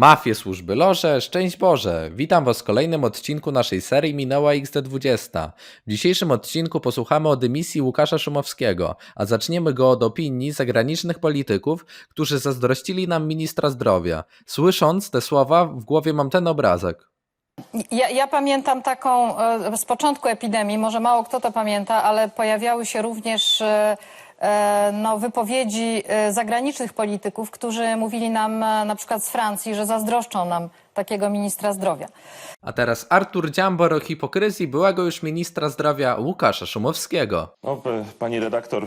Mafie służby loże, szczęść Boże! Witam Was w kolejnym odcinku naszej serii Minęła XD20. W dzisiejszym odcinku posłuchamy o dymisji Łukasza Szumowskiego, a zaczniemy go od opinii zagranicznych polityków, którzy zazdrościli nam ministra zdrowia. Słysząc te słowa, w głowie mam ten obrazek. Ja, ja pamiętam taką e, z początku epidemii, może mało kto to pamięta, ale pojawiały się również e, no, wypowiedzi e, zagranicznych polityków, którzy mówili nam e, na przykład z Francji, że zazdroszczą nam takiego ministra zdrowia. A teraz Artur Dziambor o hipokryzji byłego już ministra zdrowia Łukasza Szumowskiego. No, pani redaktor,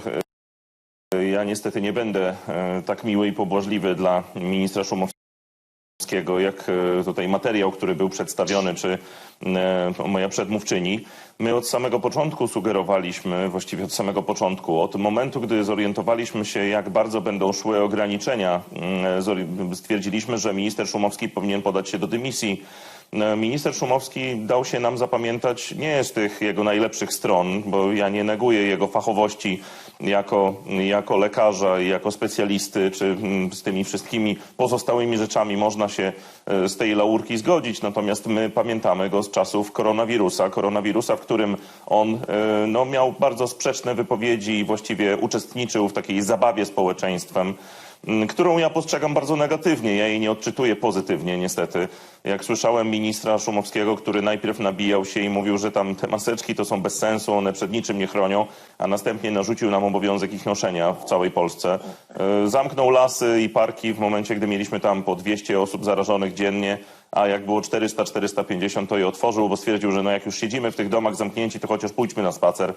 e, ja niestety nie będę e, tak miły i pobłażliwy dla ministra Szumowskiego, jak e, tutaj materiał, który był przedstawiony, czy e, moja przedmówczyni. My od samego początku sugerowaliśmy, właściwie od samego początku, od momentu, gdy zorientowaliśmy się, jak bardzo będą szły ograniczenia, mm, stwierdziliśmy, że minister Szumowski powinien podać się do dymisji. E, Minister Szumowski dał się nam zapamiętać nie z tych jego najlepszych stron, bo ja nie neguję jego fachowości jako, jako lekarza i jako specjalisty, czy mm, z tymi wszystkimi pozostałymi rzeczami można się e, z tej laurki zgodzić. Natomiast my pamiętamy go z czasów koronawirusa, koronawirusa, w którym on e, no, miał bardzo sprzeczne wypowiedzi i właściwie uczestniczył w takiej zabawie społeczeństwem którą ja postrzegam bardzo negatywnie. Ja jej nie odczytuję pozytywnie, niestety. Jak słyszałem ministra Szumowskiego, który najpierw nabijał się i mówił, że tam te maseczki to są bez sensu, one przed niczym nie chronią, a następnie narzucił nam obowiązek ich noszenia w całej Polsce. E, Zamknął lasy i parki w momencie, gdy mieliśmy tam po 200 osób zarażonych dziennie, a jak było 400-450, to je otworzył, bo stwierdził, że no jak już siedzimy w tych domach zamknięci, to chociaż pójdźmy na spacer.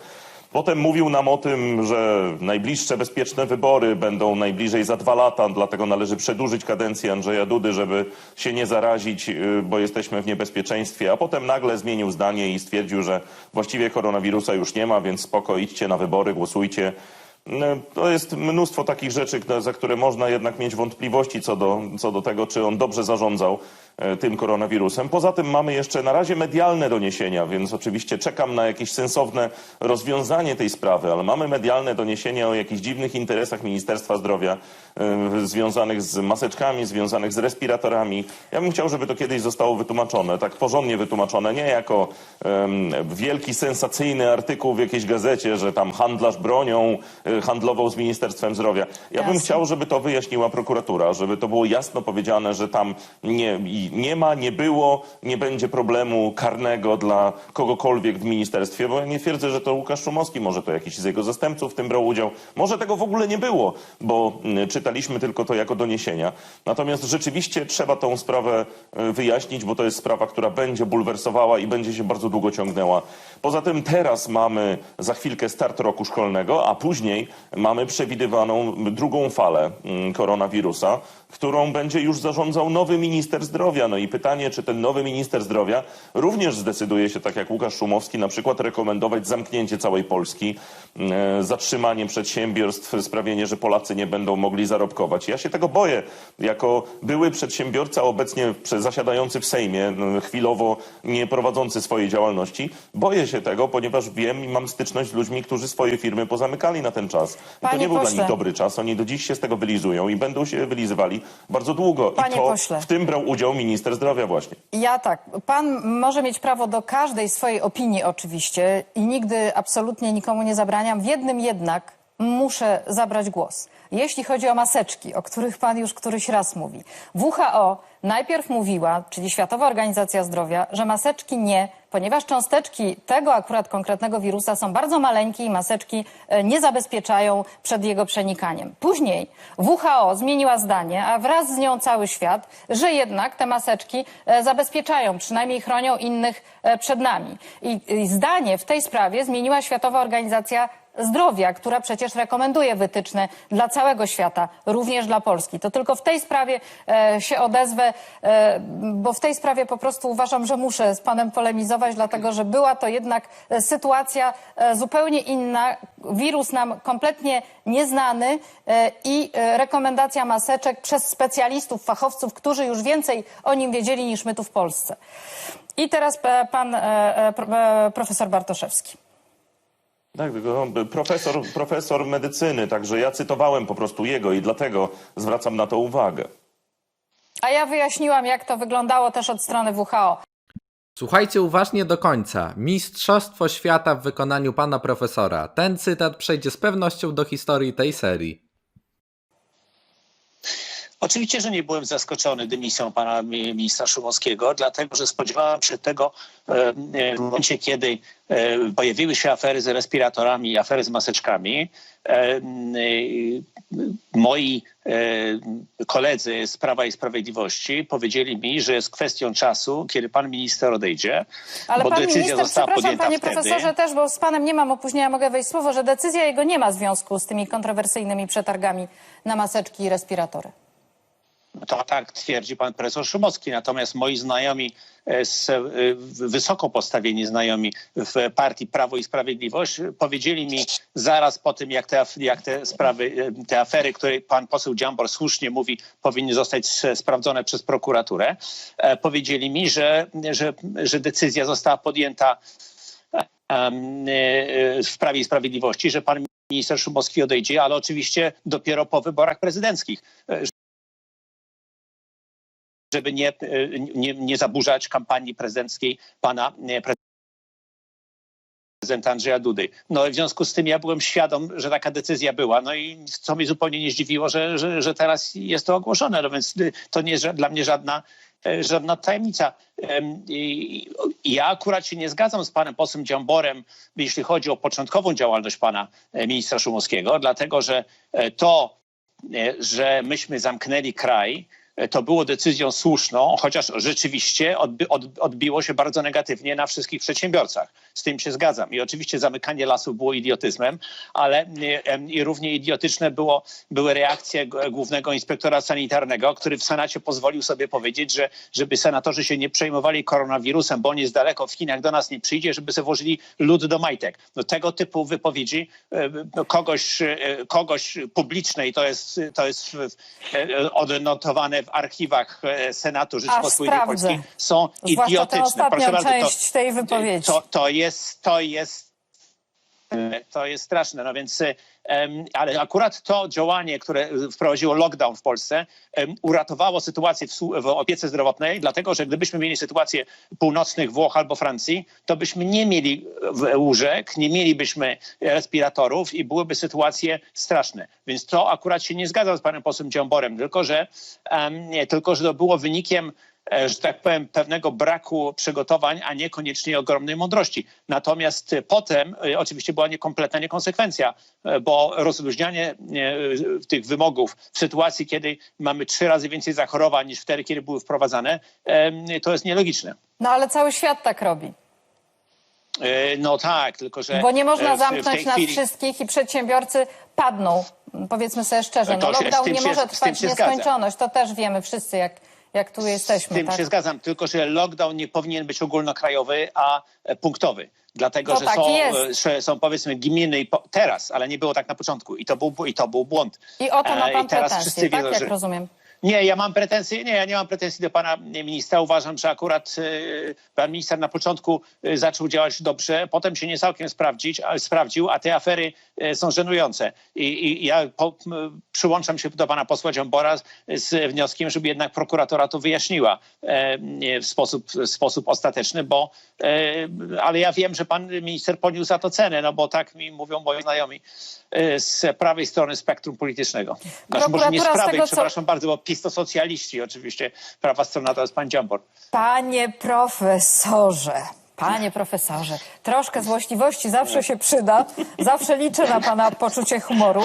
Potem mówił nam o tym, że najbliższe bezpieczne wybory będą najbliżej za dwa lata, dlatego należy przedłużyć kadencję Andrzeja Dudy, żeby się nie zarazić, y, bo jesteśmy w niebezpieczeństwie. A potem nagle zmienił zdanie i stwierdził, że właściwie koronawirusa już nie ma, więc spoko, idźcie na wybory, głosujcie. No, To jest mnóstwo takich rzeczy, za które można jednak mieć wątpliwości co do, co do tego, czy on dobrze zarządzał tym koronawirusem. Poza tym mamy jeszcze na razie medialne doniesienia, więc oczywiście czekam na jakieś sensowne rozwiązanie tej sprawy, ale mamy medialne doniesienia o jakichś dziwnych interesach Ministerstwa Zdrowia e, związanych z maseczkami, związanych z respiratorami. Ja bym chciał, żeby to kiedyś zostało wytłumaczone, tak porządnie wytłumaczone, nie jako em, wielki, sensacyjny artykuł w jakiejś gazecie, że tam handlarz bronią e, handlował z Ministerstwem Zdrowia. Ja bym Jasne. chciał, żeby to wyjaśniła prokuratura, żeby to było jasno powiedziane, że tam nie, nie ma, nie było, nie będzie problemu karnego dla kogokolwiek w ministerstwie, bo ja nie twierdzę, że to Łukasz Szumowski, może to jakiś z jego zastępców w tym brał udział. Może tego w ogóle nie było, bo mm, czytaliśmy tylko to jako doniesienia. Natomiast rzeczywiście trzeba tą sprawę e, wyjaśnić, bo to jest sprawa, która będzie bulwersowała i będzie się bardzo długo ciągnęła. Poza tym teraz mamy za chwilkę start roku szkolnego, a później mamy przewidywaną drugą falę mm, koronawirusa, którą będzie już zarządzał nowy minister zdrowia. No i pytanie, czy ten nowy minister zdrowia również zdecyduje się, tak jak Łukasz Szumowski, na przykład rekomendować zamknięcie całej Polski, e, zatrzymanie przedsiębiorstw, sprawienie, że Polacy nie będą mogli zarobkować. Ja się tego boję. Jako były przedsiębiorca, obecnie zasiadający w Sejmie, chwilowo nie prowadzący swojej działalności, boję się tego, ponieważ wiem i mam styczność z ludźmi, którzy swoje firmy pozamykali na ten czas. I to nie był dla nich dobry czas. Oni do dziś się z tego wylizują i będą się wylizywali bardzo długo. Panie I to pośle. w tym brał udział minister zdrowia właśnie. Ja tak. Pan może mieć prawo do każdej swojej opinii oczywiście i nigdy absolutnie nikomu nie zabraniam. W jednym jednak muszę zabrać głos. Jeśli chodzi o maseczki, o których pan już któryś raz mówi. WHO najpierw mówiła, czyli Światowa Organizacja Zdrowia, że maseczki nie, ponieważ cząsteczki tego akurat konkretnego wirusa są bardzo maleńkie i maseczki e, nie zabezpieczają przed jego przenikaniem. Później WHO zmieniła zdanie, a wraz z nią cały świat, że jednak te maseczki e, zabezpieczają, przynajmniej chronią innych e, przed nami. I, I zdanie w tej sprawie zmieniła Światowa Organizacja Zdrowia, która przecież rekomenduje wytyczne dla całego świata, również dla Polski. To tylko w tej sprawie e, się odezwę, e, bo w tej sprawie po prostu uważam, że muszę z panem polemizować, dlatego że była to jednak e, sytuacja e, zupełnie inna, wirus nam kompletnie nieznany e, i e, rekomendacja maseczek przez specjalistów, fachowców, którzy już więcej o nim wiedzieli niż my tu w Polsce. I teraz e, pan e, e, pro- profesor Bartoszewski. Tak, tylko no, profesor, profesor medycyny, także ja cytowałem po prostu jego i dlatego zwracam na to uwagę. A ja wyjaśniłam, jak to wyglądało też od strony WHO. Słuchajcie uważnie do końca. Mistrzostwo świata w wykonaniu pana profesora. Ten cytat przejdzie z pewnością do historii tej serii. Oczywiście, że nie byłem zaskoczony dymisją pana mi- ministra Szumowskiego, dlatego że spodziewałem się tego e, e, w momencie, kiedy e, pojawiły się afery z respiratorami i afery z maseczkami. Moi koledzy z Prawa i Sprawiedliwości powiedzieli mi, że jest kwestią czasu, kiedy pan minister odejdzie, Ale bo pan decyzja minister, została podjęta panie wtedy. profesorze też, bo z panem nie mam opóźnienia, mogę wejść słowo, że decyzja jego nie ma związku z tymi kontrowersyjnymi przetargami na maseczki i respiratory. To tak twierdzi pan profesor Szumowski. Natomiast moi znajomi, e, z, e, wysoko postawieni znajomi w partii Prawo i Sprawiedliwość powiedzieli mi zaraz po tym, jak te, jak te sprawy, e, te afery, które pan poseł Dziambor słusznie mówi, powinny zostać sprawdzone przez prokuraturę, powiedzieli mi, że, że, że decyzja została podjęta w Prawie i Sprawiedliwości, że pan minister Szumowski odejdzie, ale oczywiście dopiero po wyborach prezydenckich żeby nie, nie, nie zaburzać kampanii prezydenckiej pana e, prezydenta Andrzeja Dudy. No i w związku z tym ja byłem świadom, że taka decyzja była. No i co mnie zupełnie nie zdziwiło, że, że, że teraz jest to ogłoszone. No więc y, to nie jest dla mnie żadna, e, żadna tajemnica. Ja akurat się nie zgadzam z panem posłem Dziamborem, jeśli chodzi o początkową działalność pana e, ministra Szumowskiego, dlatego że e, to, e, że myśmy zamknęli kraj, e, to było decyzją słuszną, chociaż rzeczywiście odbi od, odbiło się bardzo negatywnie na wszystkich przedsiębiorcach. Z tym się zgadzam. I oczywiście zamykanie lasów było idiotyzmem, ale e, i równie idiotyczne było, były reakcje głównego inspektora sanitarnego, który w Senacie pozwolił sobie powiedzieć, że żeby senatorzy się nie przejmowali koronawirusem, bo on jest daleko w Chinach, do nas nie przyjdzie, żeby sobie włożyli lód do majtek. No, tego typu wypowiedzi e, no, kogoś, e, kogoś publicznej, to jest, to jest odnotowane w archiwach e, Senatu Rzeczypospolitej. Polskiej, są Zwłaszcza idiotyczne. ostatnią bardzo, to- część tej wypowiedzi. to, to jest, to jest, to jest straszne. No więc, e, ale akurat to działanie, które wprowadziło lockdown w Polsce, uratowało sytuację w, opiece zdrowotnej, dlatego że gdybyśmy mieli sytuację północnych Włoch albo Francji, to byśmy nie mieli w- łóżek, nie mielibyśmy respiratorów i byłyby sytuacje straszne. Więc to akurat się nie zgadzam z panem posłem Dziąborem, tylko że, tylko że to było wynikiem e, że tak powiem, pewnego braku przygotowań, a niekoniecznie ogromnej mądrości. Natomiast e, potem e, oczywiście była niekompletna niekonsekwencja, e, bo rozluźnianie e, tych wymogów w sytuacji, kiedy mamy trzy razy więcej zachorowań niż wtedy, kiedy były wprowadzane, e, to jest nielogiczne. No ale cały świat tak robi. E, No tak, tylko że... Bo nie e, można zamknąć nas chwili- wszystkich i przedsiębiorcy padną. Powiedzmy sobie szczerze, no, się- lockdown tym nie się- może trwać w się nieskończoność. To też wiemy wszyscy, jak, jak tu Z jesteśmy. tym tak? się zgadzam, tylko że lockdown nie powinien być ogólnokrajowy, a e, punktowy. Dlatego, To że, tak są, e, że są powiedzmy gminy teraz, ale nie było tak na początku i to był, i to był błąd. I o to ma E, pan i teraz pretensje, wszyscy tak wiedzą, jak że- rozumiem. Nie, ja mam pretensje, nie, ja nie mam pretensji do pana ministra. Uważam, że akurat e, pan minister na początku e, zaczął działać dobrze, potem się nie całkiem sprawdzić, a, sprawdził, a te afery e, są żenujące. I, i ja po, przyłączam się do pana posła Dziambora z, z wnioskiem, żeby jednak prokuratora to wyjaśniła e, w, sposób, w sposób ostateczny, bo e, ale ja wiem, że pan minister poniósł za to cenę, no bo tak mi mówią moi znajomi e, z prawej strony spektrum politycznego. Znaczy, może nie z prawej, tego, co- przepraszam bardzo, bo PiS to socjaliści oczywiście. Prawa strona to jest pan Dziambor. Panie profesorze, panie profesorze, troszkę złośliwości zawsze się przyda. Zawsze liczę na pana poczucie humoru.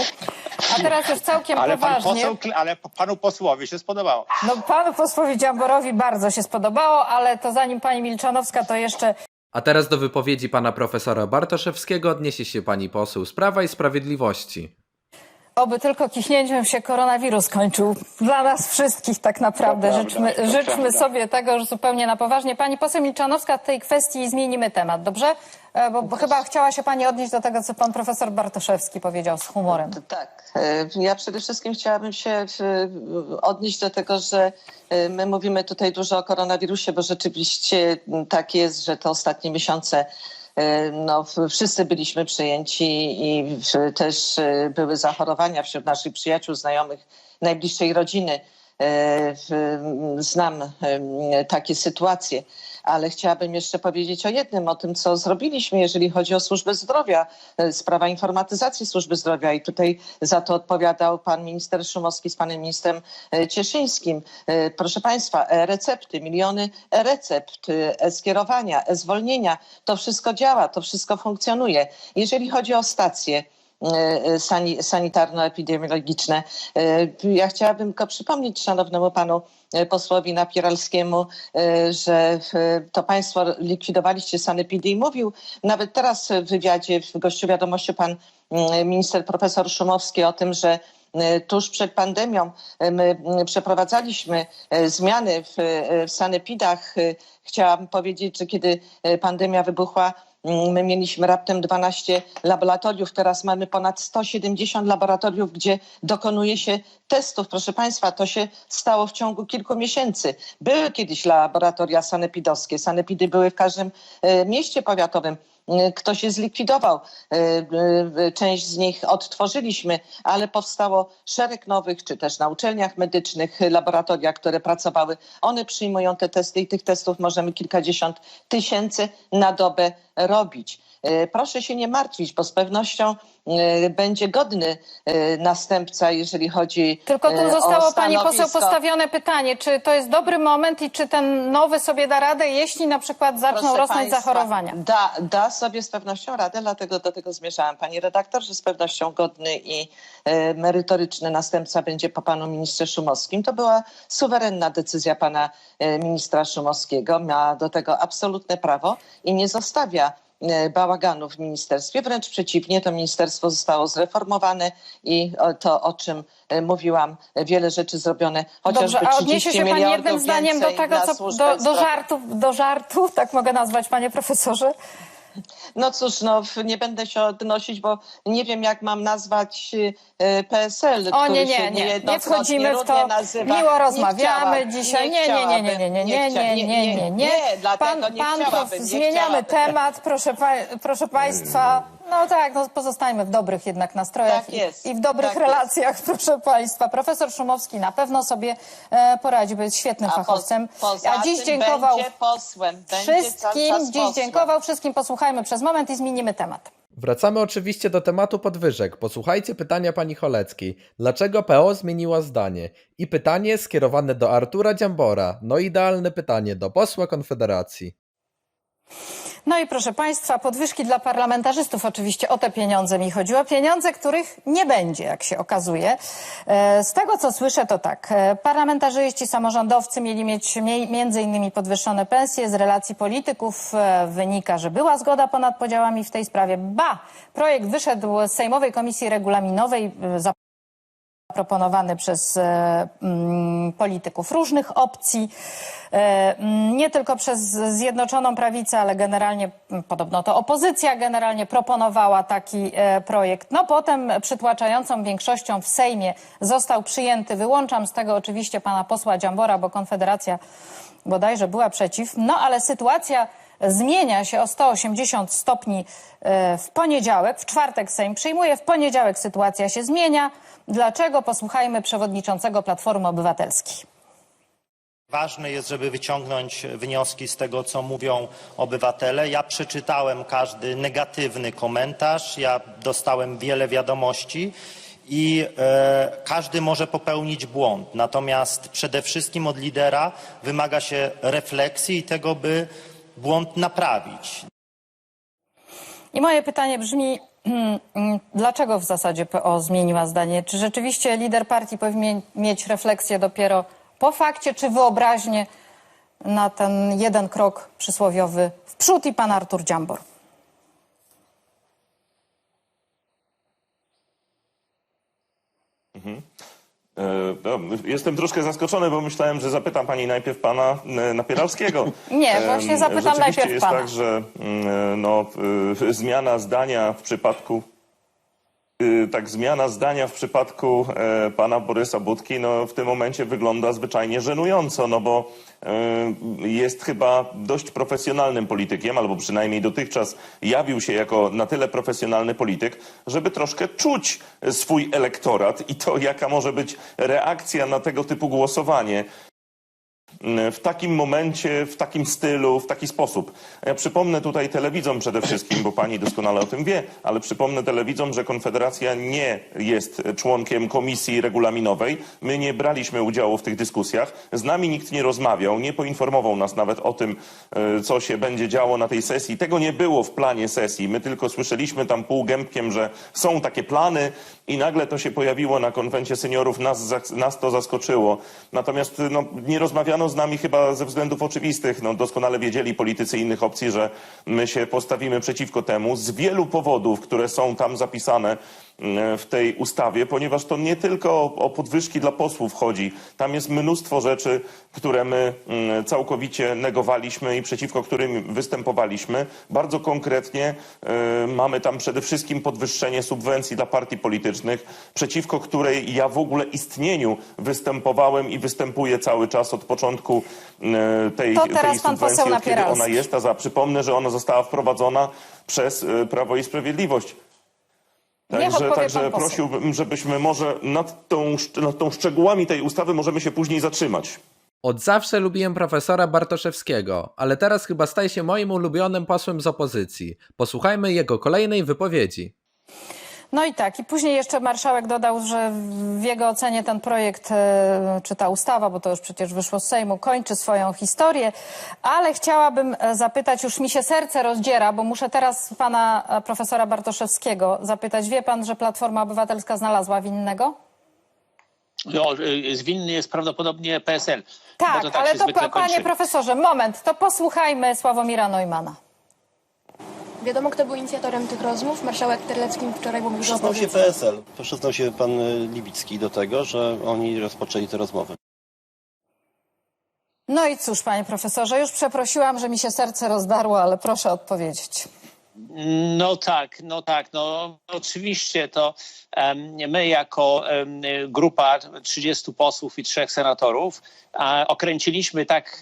A teraz już całkiem Ale, pan poważnie. poseł, ale panu posłowi się spodobało. No panu posłowi Dziamborowi bardzo się spodobało, ale to zanim pani Milczanowska, to jeszcze A teraz do wypowiedzi pana profesora Bartoszewskiego odniesie się pani poseł z Prawa i Sprawiedliwości. Oby tylko kichnięciem się koronawirus kończył. Dla nas wszystkich tak naprawdę. To prawda, życzmy życzmy prawda. sobie tego już zupełnie na poważnie. Pani poseł Milczanowska, w tej kwestii zmienimy temat, dobrze? E, Bo, bo chyba chciała się pani odnieść do tego, co pan profesor Bartoszewski powiedział z humorem. Tak. E, Ja przede wszystkim chciałabym się e, odnieść do tego, że e, my mówimy tutaj dużo o koronawirusie, bo rzeczywiście tak jest, że te ostatnie miesiące e, no, w- wszyscy byliśmy przejęci i też e, były zachorowania wśród naszych przyjaciół, znajomych, najbliższej rodziny. w- Znam takie sytuacje, ale chciałabym jeszcze powiedzieć o jednym, o tym, co zrobiliśmy, jeżeli chodzi o służbę zdrowia, e, sprawa informatyzacji służby zdrowia i tutaj za to odpowiadał pan minister Szumowski z panem ministrem e, Cieszyńskim. E, Proszę państwa, e-recepty, miliony e-recept, e, e-skierowania, e-zwolnienia, to wszystko działa, to wszystko funkcjonuje. Jeżeli chodzi o stacje, e, sanitarno-epidemiologiczne. E, Ja chciałabym tylko przypomnieć szanownemu panu e, posłowi Napieralskiemu, e, że e, to państwo likwidowaliście sanepid i mówił nawet teraz w wywiadzie w Gościu Wiadomości pan mm, minister profesor Szumowski o tym, że e, tuż przed pandemią e, my mm, przeprowadzaliśmy e, zmiany w, e, w sanepidach. E, Chciałam powiedzieć, że kiedy e, pandemia wybuchła, My mieliśmy raptem 12 laboratoriów, teraz mamy ponad 170 laboratoriów, gdzie dokonuje się testów. Proszę Państwa, to się stało w ciągu kilku miesięcy. Były kiedyś laboratoria sanepidowskie. Sanepidy były w każdym e, mieście powiatowym. E, Ktoś je zlikwidował. E, e, Część z nich odtworzyliśmy, ale powstało szereg nowych, czy też na uczelniach medycznych, laboratoria, które pracowały. One przyjmują te testy i tych testów możemy kilkadziesiąt tysięcy na dobę robić. E, Proszę się nie martwić, bo z pewnością e, będzie godny e, następca, jeżeli chodzi Tylko tu o zostało pani poseł postawione pytanie, czy to jest dobry moment i czy ten nowy sobie da radę, jeśli na przykład zaczną Proszę rosnąć państwa, zachorowania? Da, da sobie z pewnością radę, dlatego do tego zmierzałam. Pani redaktor, że z pewnością godny i merytoryczny następca będzie po panu ministrze Szumowskim. To była suwerenna decyzja pana ministra Szumowskiego. Ma do tego absolutne prawo i nie zostawia bałaganu w ministerstwie. Wręcz przeciwnie, to ministerstwo zostało zreformowane i to, o czym e, mówiłam, wiele rzeczy zrobione, chociażby Dobrze, a 30 odniesie się pani jednym zdaniem do tego, co do, do żartów, do żartów, tak mogę nazwać, panie profesorze? No cóż, no, nie będę się odnosić, bo nie wiem, jak mam nazwać y, PSL. O nie, nie, nie, nie wchodzimy w to. Miło rozmawiamy dzisiaj. Nie, nie, nie, nie, nie, nie, nie, nie, nie, nie, nie. Pan, nie pan zmieniamy temat, proszę, pa, proszę państwa. No tak, no pozostańmy w dobrych jednak nastrojach Tak jest, i, i w dobrych tak relacjach, proszę państwa. Profesor Szumowski na pewno sobie e, poradzi, bo jest świetnym A po- fachowcem. poza A dziś dziękował posłem. Wszystkim, dziś dziękował wszystkim. Posłuchajmy przez moment i zmienimy temat. Wracamy oczywiście do tematu podwyżek. Posłuchajcie pytania pani Choleckiej. Dlaczego PO zmieniła zdanie? I pytanie skierowane do Artura Dziambora. No idealne pytanie do posła Konfederacji. No i proszę Państwa, podwyżki dla parlamentarzystów. Oczywiście o te pieniądze mi chodziło. Pieniądze, których nie będzie, jak się okazuje. E, Z tego, co słyszę, to tak. e, Parlamentarzyści, samorządowcy mieli mieć mie- między innymi podwyższone pensje. Z relacji polityków e, wynika, że była zgoda ponad podziałami w tej sprawie. Ba! Projekt wyszedł z Sejmowej Komisji Regulaminowej. Proponowany przez e, mm, polityków różnych opcji, e, mm, nie tylko przez Zjednoczoną Prawicę, ale generalnie mm, podobno to opozycja generalnie proponowała taki e, projekt. No potem przytłaczającą większością w Sejmie został przyjęty. Wyłączam z tego oczywiście pana posła Dziambora, bo Konfederacja bodajże była przeciw. No ale sytuacja zmienia się o 180 stopni w poniedziałek. W czwartek Sejm przyjmuje, w poniedziałek sytuacja się zmienia. Dlaczego? Posłuchajmy przewodniczącego Platformy Obywatelskiej. Ważne jest, żeby wyciągnąć wnioski z tego, co mówią obywatele. Ja przeczytałem każdy negatywny komentarz, ja dostałem wiele wiadomości i e, każdy może popełnić błąd. Natomiast przede wszystkim od lidera wymaga się refleksji i tego, by błąd naprawić. I moje pytanie brzmi, dlaczego w zasadzie PO zmieniła zdanie? Czy rzeczywiście lider partii powinien mieć refleksję dopiero po fakcie, czy wyobraźnię na ten jeden krok przysłowiowy w przód i pan Artur Dziambor? No, Jestem troszkę zaskoczony, bo myślałem, że zapytam pani najpierw pana e, Napieralskiego. Nie, właśnie zapytam Rzeczywiście najpierw jest pana. tak, że mm, no, e, zmiana zdania w przypadku tak zmiana zdania w przypadku e, pana Borysa Budki no, w tym momencie wygląda zwyczajnie żenująco, no bo e, jest chyba dość profesjonalnym politykiem, albo przynajmniej dotychczas jawił się jako na tyle profesjonalny polityk, żeby troszkę czuć swój elektorat i to, jaka może być reakcja na tego typu głosowanie w takim momencie, w takim stylu, w taki sposób. Ja przypomnę tutaj telewidzom przede wszystkim, bo pani doskonale o tym wie, ale przypomnę telewidzom, że Konfederacja nie jest członkiem komisji regulaminowej. My nie braliśmy udziału w tych dyskusjach. Z nami nikt nie rozmawiał, nie poinformował nas nawet o tym, e, co się będzie działo na tej sesji. Tego nie było w planie sesji. My tylko słyszeliśmy tam półgębkiem, że są takie plany i nagle to się pojawiło na konwencie seniorów. Nas, nas to zaskoczyło. Natomiast no, nie rozmawiano z nami chyba ze względów oczywistych. No, doskonale wiedzieli politycy innych opcji, że my się postawimy przeciwko temu z wielu powodów, które są tam zapisane w tej ustawie, ponieważ to nie tylko o, o podwyżki dla posłów chodzi. Tam jest mnóstwo rzeczy, które my mm, całkowicie negowaliśmy i przeciwko którym występowaliśmy. Bardzo konkretnie y, mamy tam przede wszystkim podwyższenie subwencji dla partii politycznych, przeciwko której ja w ogóle istnieniu występowałem i występuję cały czas od początku y, tej, To teraz tej subwencji, od kiedy ona jest. A za, przypomnę, że ona została wprowadzona przez Prawo i Sprawiedliwość. Także, także prosiłbym, żebyśmy może nad tą, nad tą szczegółami tej ustawy możemy się później zatrzymać. Od zawsze lubiłem profesora Bartoszewskiego, ale teraz chyba staje się moim ulubionym posłem z opozycji. Posłuchajmy jego kolejnej wypowiedzi. No i tak, i później jeszcze marszałek dodał, że w jego ocenie ten projekt, e, czy ta ustawa, bo to już przecież wyszło z Sejmu, kończy swoją historię, ale chciałabym e, zapytać, już mi się serce rozdziera, bo muszę teraz pana e, profesora Bartoszewskiego zapytać. Wie pan, że Platforma Obywatelska znalazła winnego? No, zwinny jest prawdopodobnie PSL. Tak, tak ale to panie profesorze, moment, to posłuchajmy Sławomira Neumana. Wiadomo, kto był inicjatorem tych rozmów? Marszałek Terlecki wczoraj mówił, że Przyznał się. PSL. Przyznał się pan y, Libicki do tego, że oni rozpoczęli te rozmowy. No i cóż, panie profesorze, już przeprosiłam, że mi się serce rozdarło, ale proszę odpowiedzieć. No tak, no tak, no oczywiście to my jako grupa 30 posłów i trzech senatorów okręciliśmy tak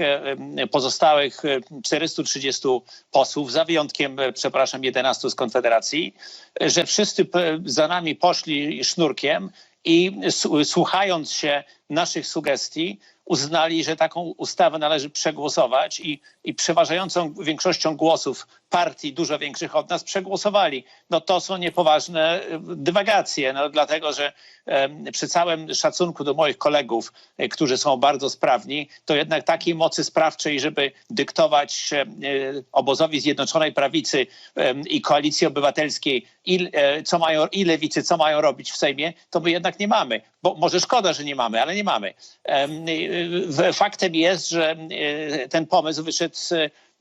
pozostałych em, 430 posłów, za wyjątkiem, przepraszam, 11 z Konfederacji, że wszyscy za nami poszli sznurkiem i słuchając się naszych sugestii, uznali, że taką ustawę należy przegłosować i, i przeważającą większością głosów partii, dużo większych od nas, przegłosowali. No to są niepoważne e, dywagacje, no, dlatego że przy całym szacunku do moich kolegów, e, którzy są bardzo sprawni, to jednak takiej mocy sprawczej, żeby dyktować e, obozowi Zjednoczonej Prawicy i Koalicji Obywatelskiej, il, e, co mają, i Lewicy, co mają robić w Sejmie, to my jednak nie mamy. Bo może szkoda, że nie mamy, ale nie mamy. Em, Faktem jest, że ten pomysł wyszedł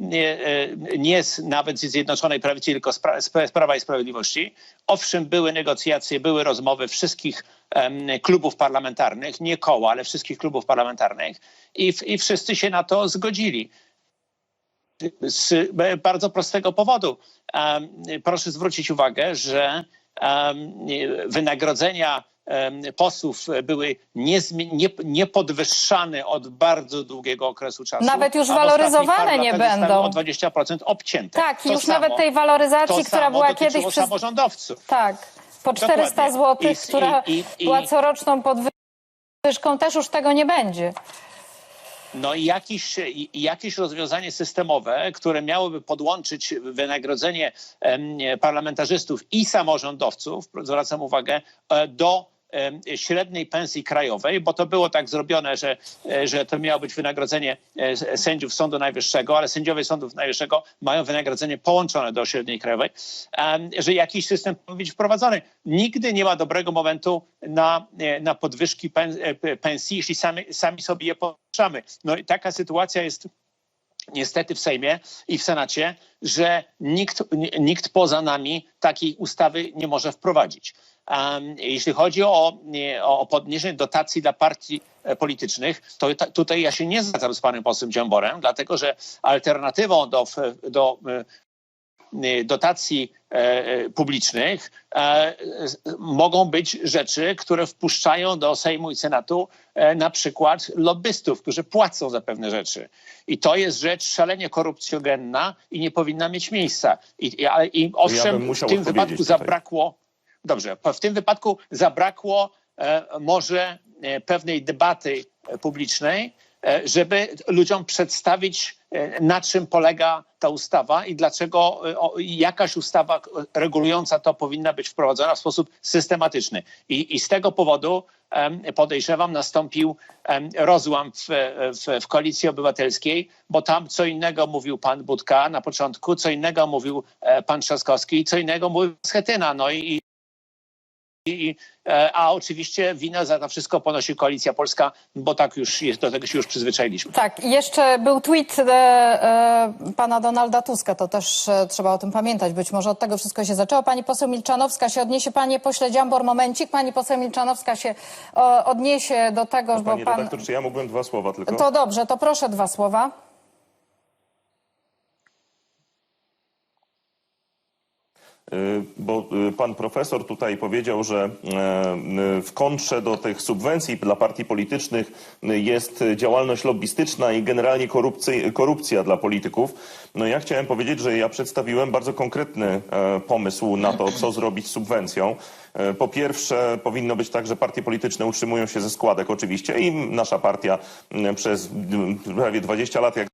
z, e, nie z, nawet z Zjednoczonej Prawicy, tylko z, pra, z Prawa i Sprawiedliwości. Owszem, były negocjacje, były rozmowy wszystkich klubów parlamentarnych, nie koła, ale wszystkich klubów parlamentarnych i, i wszyscy się na to zgodzili z e, bardzo prostego powodu. Proszę zwrócić uwagę, że wynagrodzenia posłów były nie, niepodwyższane od bardzo długiego okresu czasu. Nawet już waloryzowane nie będą. O 20% obcięte. Tak, To już samo- nawet tej waloryzacji, która była kiedyś przez... samorządowców. Tak, po 400 Dokładnie. zł, I- która i- i- była coroczną podwyżką, też już tego nie będzie. No i jakieś, jakieś rozwiązanie systemowe, które miałoby podłączyć wynagrodzenie parlamentarzystów i samorządowców, zwracam uwagę, e, do średniej pensji krajowej, bo to było tak zrobione, że, e, że to miało być wynagrodzenie e, sędziów Sądu Najwyższego, ale sędziowie Sądu Najwyższego mają wynagrodzenie połączone do średniej krajowej, że jakiś system powinien być wprowadzony. Nigdy nie ma dobrego momentu na, e, na podwyżki e, pensji, jeśli sami, sami sobie je podwyższamy. No i taka sytuacja jest niestety w Sejmie i w Senacie, że nikt, nikt poza nami takiej ustawy nie może wprowadzić. Jeśli chodzi o, o podniesienie dotacji dla partii e, politycznych, to ta, tutaj ja się nie zgadzam z panem posłem Dziamborem, dlatego że alternatywą do, do e, dotacji e, e, publicznych e, mogą być rzeczy, które wpuszczają do Sejmu i Senatu na przykład lobbystów, którzy płacą za pewne rzeczy. I to jest rzecz szalenie korupcjogenna i nie powinna mieć miejsca. I, i, i owszem, musiał w tym wypadku tutaj. zabrakło, dobrze, w tym wypadku zabrakło może pewnej debaty publicznej, żeby ludziom przedstawić, e, na czym polega ta ustawa i dlaczego e, jakaś ustawa e, regulująca to powinna być wprowadzona w sposób systematyczny. I, i z tego powodu podejrzewam, nastąpił rozłam w, w, w koalicji obywatelskiej, bo tam co innego mówił pan Budka na początku, co innego mówił e, pan Trzaskowski, co innego mówił Schetyna. No i, i, e, a oczywiście winę za to wszystko ponosi Koalicja Polska, bo tak już jest, do tego się już przyzwyczailiśmy. Tak, i jeszcze był tweet e, e, pana Donalda Tuska, to też e, trzeba o tym pamiętać. Być może od tego wszystko się zaczęło. Pani poseł Milczanowska się odniesie, panie pośle Dziambor, momencik. Pani poseł Milczanowska się e, odniesie do tego, bo Pani pan... redaktor, czy ja mógłbym dwa słowa tylko? To dobrze, to proszę dwa słowa. Bo y, pan profesor tutaj powiedział, że y, w kontrze do tych subwencji dla partii politycznych y, jest działalność lobbystyczna i generalnie korupcja dla polityków. No ja chciałem powiedzieć, że ja przedstawiłem bardzo konkretny e, pomysł na to, co zrobić z subwencją. E, Po pierwsze, powinno być tak, że partie polityczne utrzymują się ze składek oczywiście i nasza partia przez prawie 20 lat, jak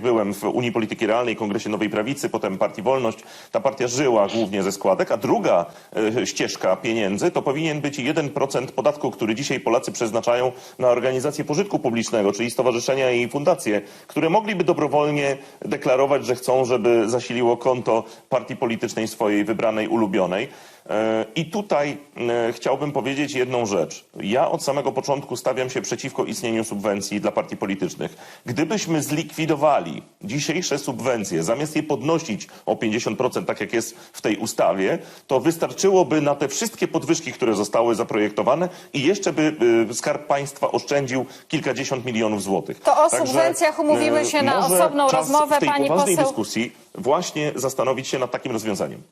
Byłem w Unii Polityki Realnej, Kongresie Nowej Prawicy, potem Partii Wolność. Ta partia żyła głównie ze składek, a druga e, ścieżka pieniędzy to powinien być 1% podatku, który dzisiaj Polacy przeznaczają na organizacje pożytku publicznego, czyli stowarzyszenia i fundacje, które mogliby dobrowolnie deklarować, że chcą, żeby zasiliło konto partii politycznej swojej wybranej, ulubionej. E, I tutaj e, chciałbym powiedzieć jedną rzecz. Ja od samego początku stawiam się przeciwko istnieniu subwencji dla partii politycznych. Gdybyśmy zlikwidowali dzisiejsze subwencje, zamiast je podnosić o 50%, tak jak jest w tej ustawie, to wystarczyłoby na te wszystkie podwyżki, które zostały zaprojektowane i jeszcze by y, Skarb Państwa oszczędził kilkadziesiąt milionów złotych. To o subwencjach umówimy e, się na osobną rozmowę, w tej pani poseł. dyskusji właśnie zastanowić się nad takim rozwiązaniem.